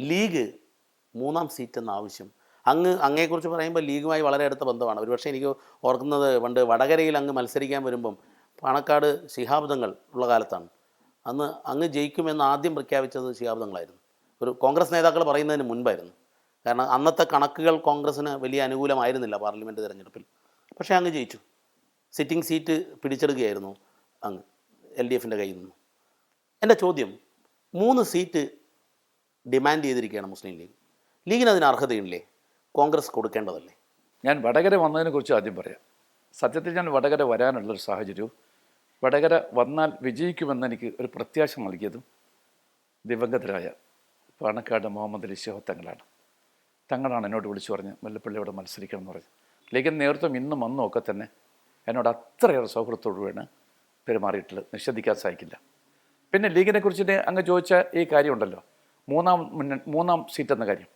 League മൂന്നാം seat എന്ന ആവശ്യം. അങ്ങ് അങ്ങയെക്കുറിച്ച് പറയുമ്പോൾ ലീഗുമായി വളരെ അടുത്ത ബന്ധമാണ്. ഒരുപക്ഷെ എനിക്ക് ഓർക്കുന്നത് പണ്ട് വടകരയിൽ അങ്ങ് മത്സരിക്കാൻ വരുമ്പം പാണക്കാട് ശിഹാബ്ദങ്ങൾ ഉള്ള കാലത്താണ്. അന്ന് അങ്ങ് ജയിക്കുമെന്ന് ആദ്യം പ്രഖ്യാപിച്ചത് ശിഹാബ്ദങ്ങളായിരുന്നു. ഒരു കോൺഗ്രസ് നേതാക്കൾ പറയുന്നതിന് മുൻപായിരുന്നു. കാരണം അന്നത്തെ കണക്കുകൾ കോൺഗ്രസ്സിന് വലിയ അനുകൂലമായിരുന്നില്ല പാർലമെന്റ് തിരഞ്ഞെടുപ്പിൽ. പക്ഷേ അങ്ങ് ജയിച്ചു. സിറ്റിംഗ് സീറ്റ് പിടിച്ചെടുക്കുകയായിരുന്നു അങ്ങ്. എൽ ഡി എഫിന്റെ കയ്യിൽ നിന്ന്. എന്റെ ചോദ്യം മൂന്ന് സീറ്റ് ഡിമാൻഡ് ചെയ്തിരിക്കുകയാണ് മുസ്ലിം ലീഗ്. ലീഗിന് അതിന് അർഹതയില്ലേ? കോൺഗ്രസ് കൊടുക്കേണ്ടതല്ലേ? ഞാൻ വടകര വന്നതിനെക്കുറിച്ച് ആദ്യം പറയാം. സത്യത്തിൽ ഞാൻ വടകര വരാനുള്ളൊരു സാഹചര്യവും വടകര വന്നാൽ വിജയിക്കുമെന്ന് എനിക്ക് ഒരു പ്രത്യാശ നൽകിയതും ദിവംഗതരായ പാണക്കാട് മുഹമ്മദ് അലി തങ്ങളാണ്. തങ്ങളാണ് എന്നോട് വിളിച്ചു പറഞ്ഞ് മുല്ലപ്പള്ളിയോട് മത്സരിക്കണം എന്ന് പറഞ്ഞു. ലീഗിന്റെ നേതൃത്വം ഇന്നും അന്നും ഒക്കെ തന്നെ എന്നോട് അത്രയേറെ സൗഹൃദത്തോടുകൂടിയാണ് പെരുമാറിയിട്ടുള്ളത്. നിഷേധിക്കാൻ സാധിക്കില്ല. പിന്നെ ലീഗിനെ കുറിച്ചിട്ട് അങ്ങ് ചോദിച്ച ഈ കാര്യമുണ്ടല്ലോ. മൂന്നാം മൂന്നാം സീറ്റ് എന്ന കാര്യം.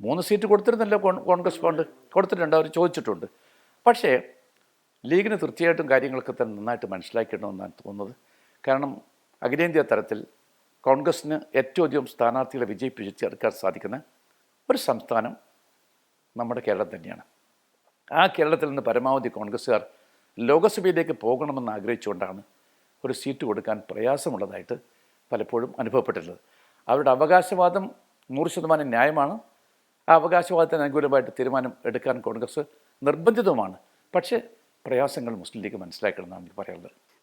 മൂന്ന് സീറ്റ് കൊടുത്തിരുന്നല്ലോ കോൺ- കോൺഗ്രസ് ഫണ്ട് കൊടുത്തിട്ടുണ്ട് അവർ ചോദിച്ചിട്ടുണ്ട്. പക്ഷേ ലീഗിന് തീർച്ചയായിട്ടും കാര്യങ്ങളൊക്കെ തന്നെ നന്നായിട്ട് മനസ്സിലാക്കിയിട്ടുണ്ടെന്നാണ് തോന്നുന്നത്. കാരണം അഖിലേന്ത്യാ തലത്തിൽ കോൺഗ്രസ്സിന് ഏറ്റവും അധികം സ്ഥാനാർത്ഥികളെ വിജയിപ്പിച്ചെടുക്കാൻ സാധിക്കുന്ന ഒരു സംസ്ഥാനം നമ്മുടെ കേരളം തന്നെയാണ്. ആ കേരളത്തിൽ നിന്ന് പരമാവധി കോൺഗ്രസ്സുകാർ ലോകസഭയിലേക്ക് പോകണമെന്ന് ആഗ്രഹിച്ചുകൊണ്ടാണ് ഒരു സീറ്റ് കൊടുക്കാൻ പ്രയാസമുള്ളതായിട്ട് പലപ്പോഴും അനുഭവപ്പെട്ടിട്ടുള്ളത്. അവരുടെ അവകാശവാദം നൂറ് ശതമാനം ന്യായമാണ്. ആ അവകാശവാദത്തിന് അനുകൂലമായിട്ട് തീരുമാനം എടുക്കാൻ കോൺഗ്രസ് നിർബന്ധിതവുമാണ്. പക്ഷേ പ്രയാസങ്ങൾ മുസ്ലിം ലീഗ് മനസ്സിലാക്കണമെന്നാണ് എനിക്ക് പറയാനുള്ളത്.